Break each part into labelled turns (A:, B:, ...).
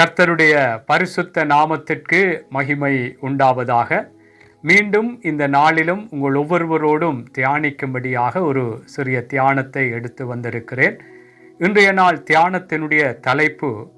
A: கர்த்தருடைய பரிசுத்த நாமத்திற்கு மகிமை உண்டாவதாக. மீண்டும் இந்த நாளிலும் உங்கள் ஒவ்வொருவரோடும் தியானிக்கும்படியாக ஒரு சிறிய தியானத்தை எடுத்து வந்திருக்கிறேன். இன்றைய நாள் தியானத்தினுடைய தலைப்பு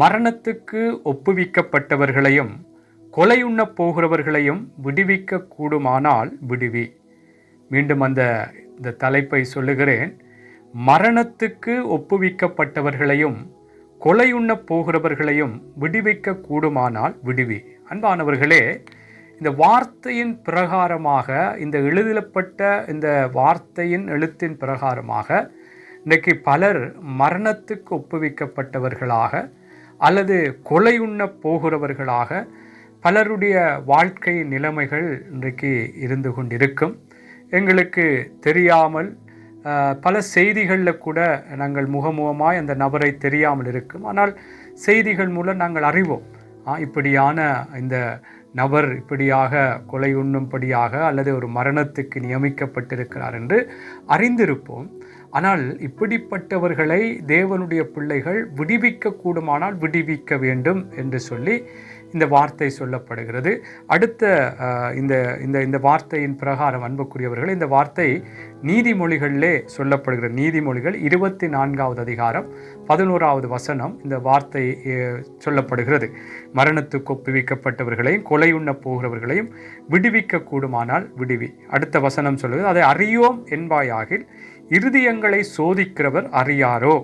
A: மரணத்துக்கு ஒப்புவிக்கப்பட்டவர்களையும் கொலையுண்ணப் போகிறவர்களையும் விடுவிக்க கூடுமானால் விடுவி. மீண்டும் அந்த இந்த தலைப்பை சொல்லுகிறேன். மரணத்துக்கு ஒப்புவிக்கப்பட்டவர்களையும் கொலையுண்ணப் போகிறவர்களையும் விடுவிக்க கூடுமானால் விடுவி. அன்பானவர்களே இந்த வார்த்தையின் பிரகாரமாக இந்த எழுதலப்பட்ட இந்த வார்த்தையின் எழுத்தின் பிரகாரமாக இன்றைக்கு பலர் மரணத்துக்கு ஒப்புவிக்கப்பட்டவர்களாக அல்லது கொலையுண்ணப் போகிறவர்களாக பலருடைய வாழ்க்கை நிலைமைகள் இன்றைக்கு இருந்து கொண்டிருக்கும். எங்களுக்கு தெரியாமல் பல செய்திகளில் கூட நாங்கள் முகமுகமாய் அந்த நபரை தெரியாமல் இருக்கும். ஆனால் செய்திகள் மூலம் நாங்கள் அறிவோம். இப்படியான இந்த நபர் இப்படியாக கொலை உண்ணும்படியாக அல்லது ஒரு மரணத்துக்கு நியமிக்கப்பட்டிருக்கிறார் என்று அறிந்திருப்போம். ஆனால் இப்படிப்பட்டவர்களை தேவனுடைய பிள்ளைகள் விடுவிக்க கூடுமானால் விடுவிக்க வேண்டும் என்று சொல்லி இந்த வார்த்தை சொல்லப்படுகிறது. அடுத்த இந்த இந்த இந்த வார்த்தையின் பிரகாரம் அன்புக்குரியவர்கள் இந்த வார்த்தை நீதிமொழிகளிலே சொல்லப்படுகிற நீதிமொழிகள் இருபத்தி நான்காவது அதிகாரம் பதினோராவது வசனம் இந்த வார்த்தை சொல்லப்படுகிறது. மரணத்துக்கு ஒப்புவிக்கப்பட்டவர்களையும் கொலை உண்ண போகிறவர்களையும் விடுவிக்க கூடுமானால் விடுவி. அடுத்த வசனம் சொல்லுது அதை அறியோம் என்பாயாகில் இருதயங்களை சோதிக்கிறவர் அறியாரோ?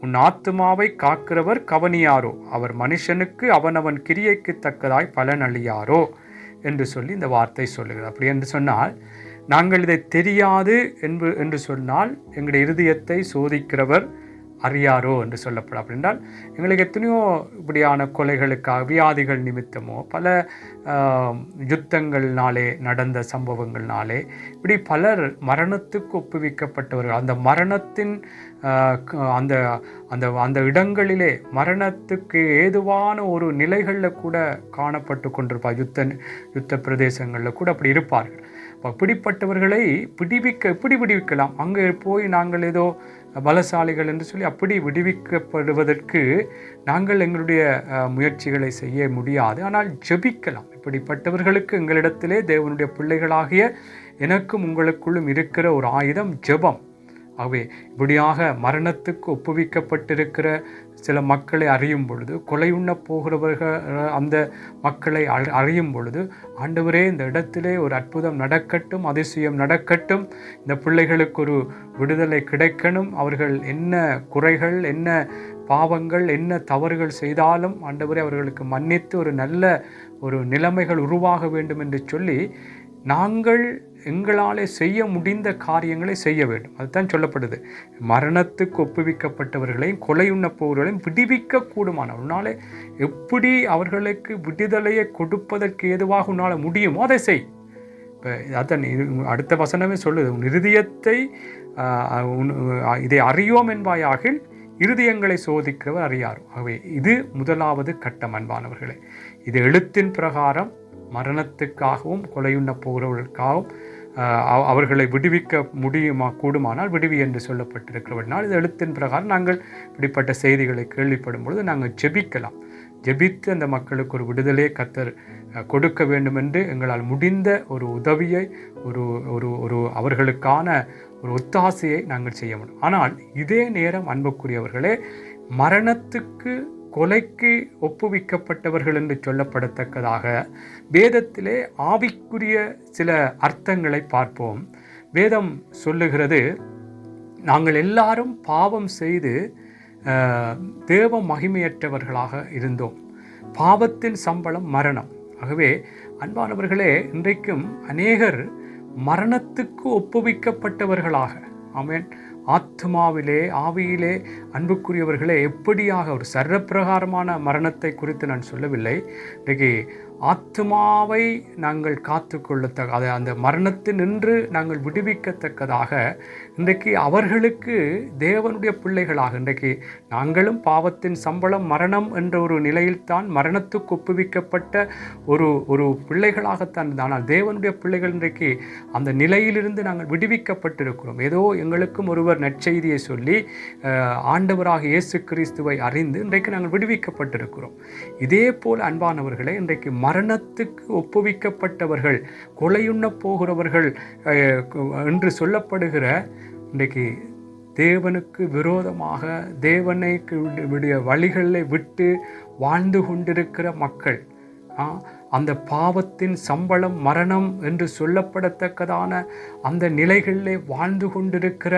A: உன் ஆத்துமாவை காக்கிறவர் கவனியாரோ? அவர் மனுஷனுக்கு அவனவன் கிரியைக்கு தக்கதாய் பலன் அழியாரோ என்று சொல்லி இந்த வார்த்தை சொல்லுகிறது. அப்படி என்று சொன்னால் நாங்கள் இதை தெரியாது என்று என்று சொன்னால் எங்களுடைய இருதயத்தை சோதிக்கிறவர் அறியாரோ என்று சொல்லப்படும் அப்படின்றால் எங்களுக்கு எத்தனையோ இப்படியான கொலைகளுக்காக வியாதிகள் நிமித்தமோ பல யுத்தங்கள்னாலே நடந்த சம்பவங்கள்னாலே இப்படி பலர் மரணத்துக்கு ஒப்புவிக்கப்பட்டவர்கள் அந்த மரணத்தின் அந்த அந்த அந்த இடங்களிலே மரணத்துக்கு ஏதுவான ஒரு நிலைகளில் கூட காணப்பட்டு கொண்டிருப்பார். யுத்த யுத்த பிரதேசங்களில் கூட அப்படி இருப்பார்கள். அப்படிப்பட்டவர்களை பிடிவிக்க எப்படி பிடிவிக்கலாம். அங்கே போய் நாங்கள் ஏதோ பலசாலிகள் என்று சொல்லி அப்படி விடுவிக்கப்படுவதற்கு நாங்கள் எங்களுடைய முயற்சிகளை செய்ய முடியாது. ஆனால் ஜெபிக்கலாம். இப்படிப்பட்டவர்களுக்கு எங்களிடத்திலே தேவனுடைய பிள்ளைகளாகிய எனக்கும் உங்களுக்குள்ளும் இருக்கிற ஒரு ஆயுதம் ஜெபம். ஆகவே இப்படியாக மரணத்துக்கு ஒப்புவிக்கப்பட்டிருக்கிற சில மக்களை அறியும் பொழுது கொலை உண்ண போகிறவர்கள் அந்த மக்களை அ- அறியும் பொழுது ஆண்டவரே இந்த இடத்திலே ஒரு அற்புதம் நடக்கட்டும் அதிசயம் நடக்கட்டும் இந்த பிள்ளைகளுக்கு ஒரு விடுதலை கிடைக்கணும் அவர்கள் என்ன குறைகள் என்ன பாவங்கள் என்ன தவறுகள் செய்தாலும் ஆண்டவரே அவர்களுக்கு மன்னித்து ஒரு நல்ல ஒரு நிலைமைகள் உருவாக வேண்டும் என்று சொல்லி நாங்கள் எங்களாலே செய்ய முடிந்த காரியங்களை செய்ய வேண்டும். அதுதான் சொல்லப்படுது. மரணத்துக்கு ஒப்புவிக்கப்பட்டவர்களையும் கொலை உண்ணப்போவர்களையும் விடுவிக்க கூடுமான உன்னாலே எப்படி அவர்களுக்கு விடுதலையை கொடுப்பதற்கு ஏதுவாக உன்னால் முடியுமோ அதை செய். இப்போ அதான் இது அடுத்த வசனமே சொல்லுது. உன் இருதயத்தை உன் இதை அறியோம் என்பாயாகில் இருதயங்களை சோதிக்கிறவர் அறியார். ஆகவே இது முதலாவது கட்டம் அன்பானவர்களே. இது எழுத்தின் பிரகாரம் மரணத்துக்காகவும் கொலையுண்ண போகிறவர்களுக்காகவும் அவர்களை விடுவிக்க முடியுமா கூடுமானால் விடுவி என்று சொல்லப்பட்டிருக்கிறபடினால் இது எழுத்தின் பிரகாரம் நாங்கள் இப்படிப்பட்ட செய்திகளை கேள்விப்படும் பொழுது நாங்கள் ஜெபிக்கலாம். ஜெபித்து அந்த மக்களுக்கு ஒரு விடுதலையை கத்தர் கொடுக்க வேண்டும் என்று எங்களால் முடிந்த ஒரு உதவியை ஒரு ஒரு ஒரு அவர்களுக்கான ஒரு ஒத்தாசையை நாங்கள் செய்ய முடியும். ஆனால் இதே நேரம் அன்புக்குரியவர்களே மரணத்துக்கு கொலைக்கு ஒப்புவிக்கப்பட்டவர்கள் என்று சொல்லப்படத்தக்கதாக வேதத்திலே ஆவிக்குரிய சில அர்த்தங்களை பார்ப்போம். வேதம் சொல்லுகிறது நாங்கள் எல்லாரும் பாவம் செய்து தேவ மகிமையற்றவர்களாக இருந்தோம். பாவத்தின் சம்பளம் மரணம். ஆகவே அன்பானவர்களே இன்றைக்கும் அநேகர் மரணத்துக்கு ஒப்புவிக்கப்பட்டவர்களாக ஆமேன் ஆத்மாவிலே ஆவியிலே அன்புக்குரியவர்களே எப்படியாக ஒரு சர்வப்பிரகாரமான மரணத்தை குறித்து நான் சொல்லவில்லை. இன்றைக்கு ஆத்மாவை நாங்கள் காத்துக்கொள்ளத்தக்க அதை அந்த மரணத்தினின்று நாங்கள் விடுவிக்கத்தக்கதாக இன்றைக்கு அவர்களுக்கு தேவனுடைய பிள்ளைகளாக இன்றைக்கு நாங்களும் பாவத்தின் சம்பளம் மரணம் என்ற ஒரு நிலையில்தான் மரணத்துக்கு ஒப்புவிக்கப்பட்ட ஒரு ஒரு பிள்ளைகளாகத்தான் இருந்தது. ஆனால் தேவனுடைய பிள்ளைகள் இன்றைக்கு அந்த நிலையிலிருந்து நாங்கள் விடுவிக்கப்பட்டிருக்கிறோம் ஏதோ எங்களுக்கும் ஒருவர் நற்செய்தியை சொல்லி ஆண்டவராக இயேசு கிறிஸ்துவை அறிந்து இன்றைக்கு நாங்கள் விடுவிக்கப்பட்டிருக்கிறோம் இதே போல் அன்பானவர்களே இன்றைக்கு மரணத்துக்கு ஒப்புவிக்கப்பட்டவர்கள் கொலையுண்ண போகிறவர்கள் என்று சொல்லப்படுகிற இன்றைக்கு தேவனுக்கு விரோதமாக தேவனை விடைய வழிகளை விட்டு வாழ்ந்து கொண்டிருக்கிற மக்கள் ஆ, அந்த பாவத்தின் சம்பளம் மரணம் என்று சொல்லப்படத்தக்கதான அந்த நிலைகளிலே வாழ்ந்து கொண்டிருக்கிற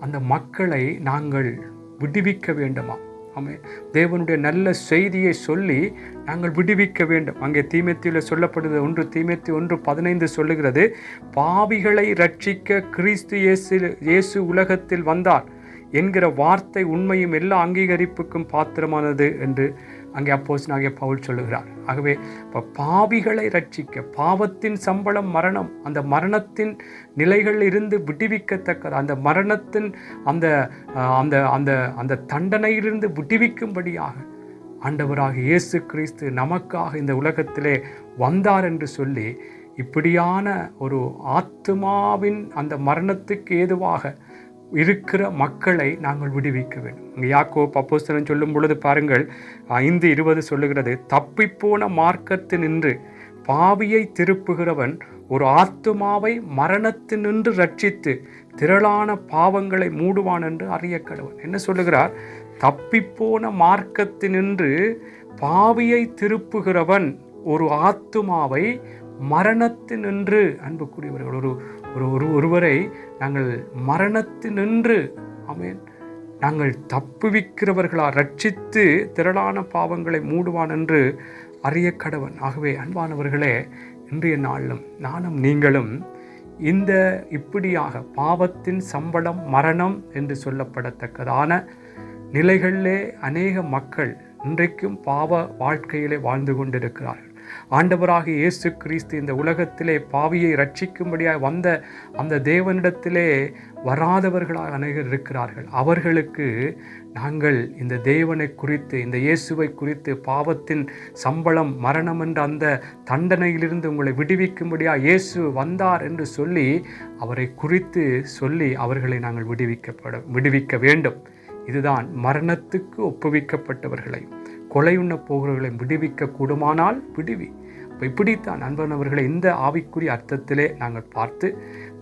A: அந்த மக்களை நாங்கள் விடுவிக்க வேண்டுமா? ஆமே. தேவனுடைய நல்ல செய்தியை சொல்லி நாங்கள் விடுவிக்க வேண்டும். அங்கே தீமெத்தியில் சொல்லப்படுது ஒன்று தீமெத்தி ஒன்று பதினைந்து சொல்லுகிறது பாவிகளை ரட்சிக்க கிறிஸ்து இயேசு இயேசு உலகத்தில் வந்தார் என்கிற வார்த்தை உண்மையும் எல்லா அங்கீகரிப்புக்கும் பாத்திரமானது என்று அங்கே அப்போஸ்தலனாகிய பவுல் சொல்லுகிறார். ஆகவே இப்போ பாவிகளை ரட்சிக்க பாவத்தின் சம்பளம் மரணம் அந்த மரணத்தின் நிலைகளில் இருந்து விடுவிக்கத்தக்கது அந்த மரணத்தின் அந்த அந்த அந்த அந்த தண்டனையிலிருந்து விடுவிக்கும்படியாக ஆண்டவராக இயேசு கிறிஸ்து நமக்காக இந்த உலகத்திலே வந்தார் என்று சொல்லி இப்படியான ஒரு ஆத்மாவின் அந்த மரணத்துக்கு ஏதுவாக இருக்கிற மக்களை நாங்கள் விடுவிக்க வேண்டும். இங்கே யாக்கோ பப்போஸ்தலன் சொல்லும் பொழுது பாருங்கள் ஐந்து இருபது சொல்லுகிறது தப்பிப்போன மார்க்கத்து நின்று பாவியை திருப்புகிறவன் ஒரு ஆத்துமாவை மரணத்து நின்று ரட்சித்து திரளான பாவங்களை மூடுவான் என்று அறிய கடவன் என்ன சொல்லுகிறார்? தப்பிப்போன மார்க்கத்து நின்று பாவியை திருப்புகிறவன் ஒரு ஆத்துமாவை மரணத்து நின்று. அன்புக்குரியவர்கள் ஒரு ஒரு ஒரு ஒருவரை நாங்கள் மரணத்தினின்று ஆமென். நாங்கள் தப்புவிக்கிறவர்களா ரட்சித்து திரளான பாவங்களை மூடுவான் என்று அறிய கடவன். ஆகவே அன்பானவர்களே இன்றைய நாளிலும் நானும் நீங்களும் இந்த இப்படியாக பாவத்தின் சம்பளம் மரணம் என்று சொல்லப்படத்தக்கதான நிலைகளிலே அநேக மக்கள் இன்றைக்கும் பாவ வாழ்க்கையிலே வாழ்ந்து கொண்டிருக்கிறார்கள். ஆண்டவராக இயேசு கிறிஸ்து இந்த உலகத்திலே பாவியை ரட்சிக்கும்படியாக வந்த அந்த தேவனிடத்திலே வராதவர்களாக அநேகர் இருக்கிறார்கள். அவர்களுக்கு நாங்கள் இந்த தேவனை குறித்து இந்த இயேசுவை குறித்து பாவத்தின் சம்பளம் மரணம் என்ற அந்த தண்டனையிலிருந்து உங்களை விடுவிக்கும்படியாக இயேசு வந்தார் என்று சொல்லி அவரை குறித்து சொல்லி அவர்களை நாங்கள் விடுவிக்கப்பட விடுவிக்க வேண்டும். இதுதான் மரணத்துக்கு ஒப்புவிக்கப்பட்டவர்களை கொலையுண்ண போகிறவர்களை விடுவிக்க கூடுமானால் விடுவி. இப்போ இப்படித்தான் நண்பனவர்களை இந்த ஆவிக்குரிய அர்த்தத்திலே நாங்கள் பார்த்து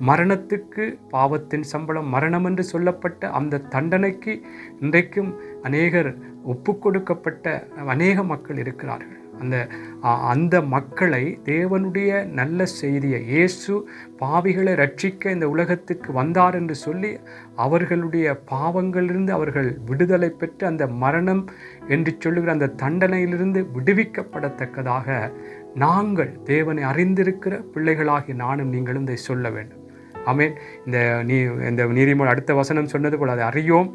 A: மரணத்துக்கு பாவத்தின் சம்பளம் மரணம் என்று சொல்லப்பட்ட அந்த தண்டனைக்கு இன்றைக்கும் அநேகர் ஒப்புக்கொடுக்கப்பட்ட அநேக மக்கள் இருக்கிறார்கள். அந்த அந்த மக்களை தேவனுடைய நல்ல செய்தியை இயேசு பாவிகளை ரட்சிக்க இந்த உலகத்துக்கு வந்தார் என்று சொல்லி அவர்களுடைய பாவங்களிலிருந்து அவர்கள் விடுதலை பெற்று அந்த மரணம் என்று சொல்லுகிற அந்த தண்டனையிலிருந்து விடுவிக்கப்படத்தக்கதாக நாங்கள் தேவனை அறிந்திருக்கிற பிள்ளைகளாகி நானும் நீங்களும் இதை சொல்ல வேண்டும். ஆமென். இந்த நீ இந்த நீதிமொழி அடுத்த வசனம் சொன்னது போல் அதை அறியோம்.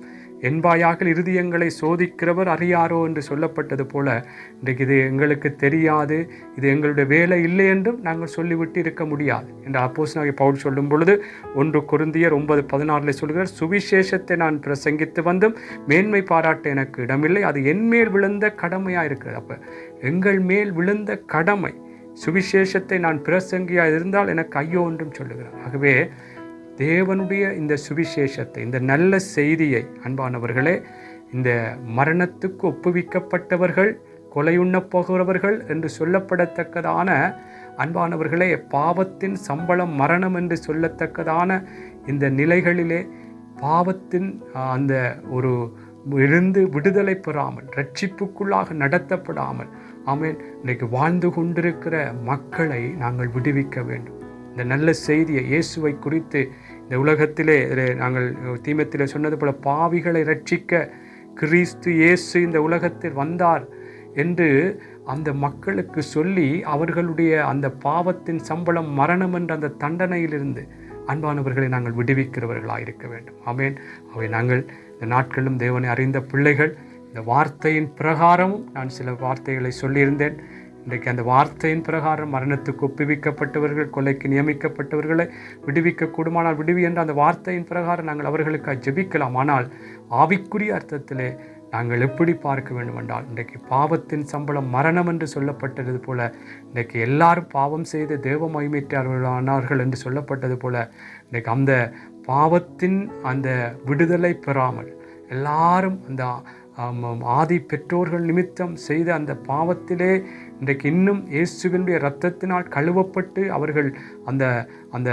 A: என்பாயாக இருதயங்களை சோதிக்கிறவர் அறியாரோ என்று சொல்லப்பட்டது போல இன்றைக்கு இது எங்களுக்கு தெரியாது இது எங்களுடைய வேலை இல்லை என்றும் நாங்கள் சொல்லிவிட்டு இருக்க முடியாது என்று அப்போஸ் பவுல் சொல்லும் பொழுது ஒன்று குருந்தியர் ஒன்பது பதினாறில் சொல்கிறார் சுவிசேஷத்தை நான் பிரசங்கித்து வந்தும் மேன்மை பாராட்ட எனக்கு இடமில்லை அது என் மேல் விழுந்த கடமையாக இருக்கிறது. அப்போ எங்கள் மேல் விழுந்த கடமை சுவிசேஷத்தை நான் பிரசங்கியாக இருந்தால் எனக்கு ஐயோ என்றும் சொல்லுகிறார். ஆகவே தேவனுடைய இந்த சுவிசேஷத்தை இந்த நல்ல செய்தியை அன்பானவர்களே இந்த மரணத்துக்கு ஒப்புவிக்கப்பட்டவர்கள் கொலையுண்ணப் போகிறவர்கள் என்று சொல்லப்படத்தக்கதான அன்பானவர்களே பாவத்தின் சம்பளம் மரணம் என்று சொல்லத்தக்கதான இந்த நிலைகளிலே பாவத்தின் அந்த ஒரு இருந்து விடுதலை பெறாமல் ரட்சிப்புக்குள்ளாக நடத்தப்படாமல் ஆமீன் இன்றைக்கு வாழ்ந்து கொண்டிருக்கிற மக்களை நாங்கள் விடுவிக்க வேண்டும். இந்த நல்ல செய்தியை இயேசுவை குறித்து இந்த உலகத்திலே நாங்கள் தீமத்திலே சொன்னது போல பாவிகளை ரட்சிக்க கிறிஸ்து இயேசு இந்த உலகத்தில் வந்தார் என்று அந்த மக்களுக்கு சொல்லி அவர்களுடைய அந்த பாவத்தின் சம்பளம் மரணம் என்ற அந்த தண்டனையிலிருந்து அன்பானவர்களை நாங்கள் விடுவிக்கிறவர்களாக இருக்க வேண்டும். ஆமேன். அவை நாங்கள் இந்த நாட்களிலும் தேவனை அறிந்த பிள்ளைகள். இந்த வார்த்தையின் பிரகாரமும் நான் சில வார்த்தைகளை சொல்லியிருந்தேன். இன்றைக்கு அந்த வார்த்தையின் பிரகாரம் மரணத்துக்கு ஒப்புவிக்கப்பட்டவர்கள் கொலைக்கு நியமிக்கப்பட்டவர்களை விடுவிக்க கூடுமானால் விடுவி என்ற அந்த வார்த்தையின் பிரகாரம் நாங்கள் அவர்களுக்கு ஜெபிக்கலாம். ஆனால் ஆவிக்குரிய அர்த்தத்திலே நாங்கள் எப்படி பார்க்க வேண்டும் என்றால் இன்றைக்கு பாவத்தின் சம்பளம் மரணம் என்று சொல்லப்பட்டது போல இன்றைக்கு எல்லாரும் பாவம் செய்து தேவ மகிமைத்தார்கள் என்று சொல்லப்பட்டது போல இன்றைக்கு அந்த பாவத்தின் அந்த விடுதலை பெறாமல் எல்லாரும் அந்த ஆமாம், ஆதி பெற்றோர்கள் நிமித்தம் செய்த அந்த பாவத்திலே இன்றைக்கு இன்னும் இயேசுவினுடைய இரத்தத்தினால் கழுவப்பட்டு அவர்கள் அந்த அந்த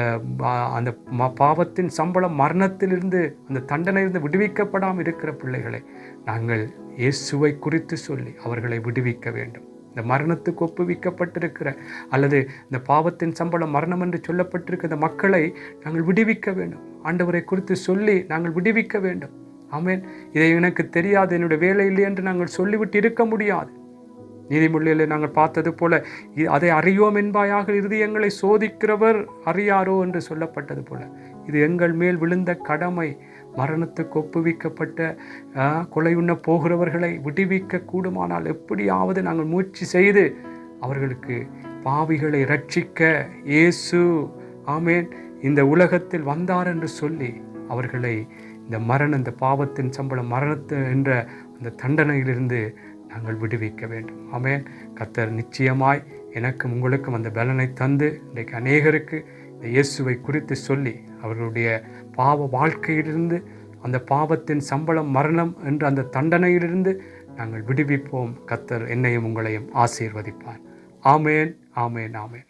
A: அந்த ம- பாவத்தின் சம்பளம் மரணத்திலிருந்து அந்த தண்டனையிலிருந்து விடுவிக்கப்படாமல் இருக்கிற பிள்ளைகளை நாங்கள் இயேசுவை குறித்து சொல்லி அவர்களை விடுவிக்க வேண்டும். இந்த மரணத்துக்கு ஒப்புவிக்கப்பட்டிருக்கிற அல்லது இந்த பாவத்தின் சம்பளம் மரணம் என்று சொல்லப்பட்டிருக்கிற மக்களை நாங்கள் விடுவிக்க வேண்டும். ஆண்டவரை குறித்து சொல்லி நாங்கள் விடுவிக்க வேண்டும். ஆமென். இதை எனக்கு தெரியாது என்னுடைய வேலை இல்லை என்று நாங்கள் சொல்லிவிட்டு இருக்க முடியாது. நீதிமொழியில் நாங்கள் பார்த்தது போல அதை அறியோம் என்பாயாக இருதயங்களை சோதிக்கிறவர் அறியாரோ என்று சொல்லப்பட்டது போல. இது எங்கள் மேல் விழுந்த கடமை. மரணத்துக்கு ஒப்புவிக்கப்பட்ட கொலை உண்ண போகிறவர்களை விடுவிக்க கூடுமானால் எப்படியாவது நாங்கள் முயற்சி செய்து அவர்களுக்கு பாவிகளை ரட்சிக்க இயேசு ஆமேன். இந்த உலகத்தில் வந்தார் என்று சொல்லி அவர்களை இந்த மரணம் இந்த பாவத்தின் சம்பளம் மரணத்து என்ற அந்த தண்டனையிலிருந்து நாங்கள் விடுவிக்க வேண்டும். ஆமேன். கத்தர் நிச்சயமாய் எனக்கும் உங்களுக்கும் அந்த பலனை தந்து இன்றைக்கு அநேகருக்கு இந்த இயேசுவை குறித்து சொல்லி அவர்களுடைய பாவ வாழ்க்கையிலிருந்து அந்த பாவத்தின் சம்பளம் மரணம் என்ற அந்த தண்டனையிலிருந்து நாங்கள் விடுவிப்போம். கத்தர் என்னையும் உங்களையும் ஆசீர்வதிப்பார். ஆமேன் ஆமேன் ஆமேன்.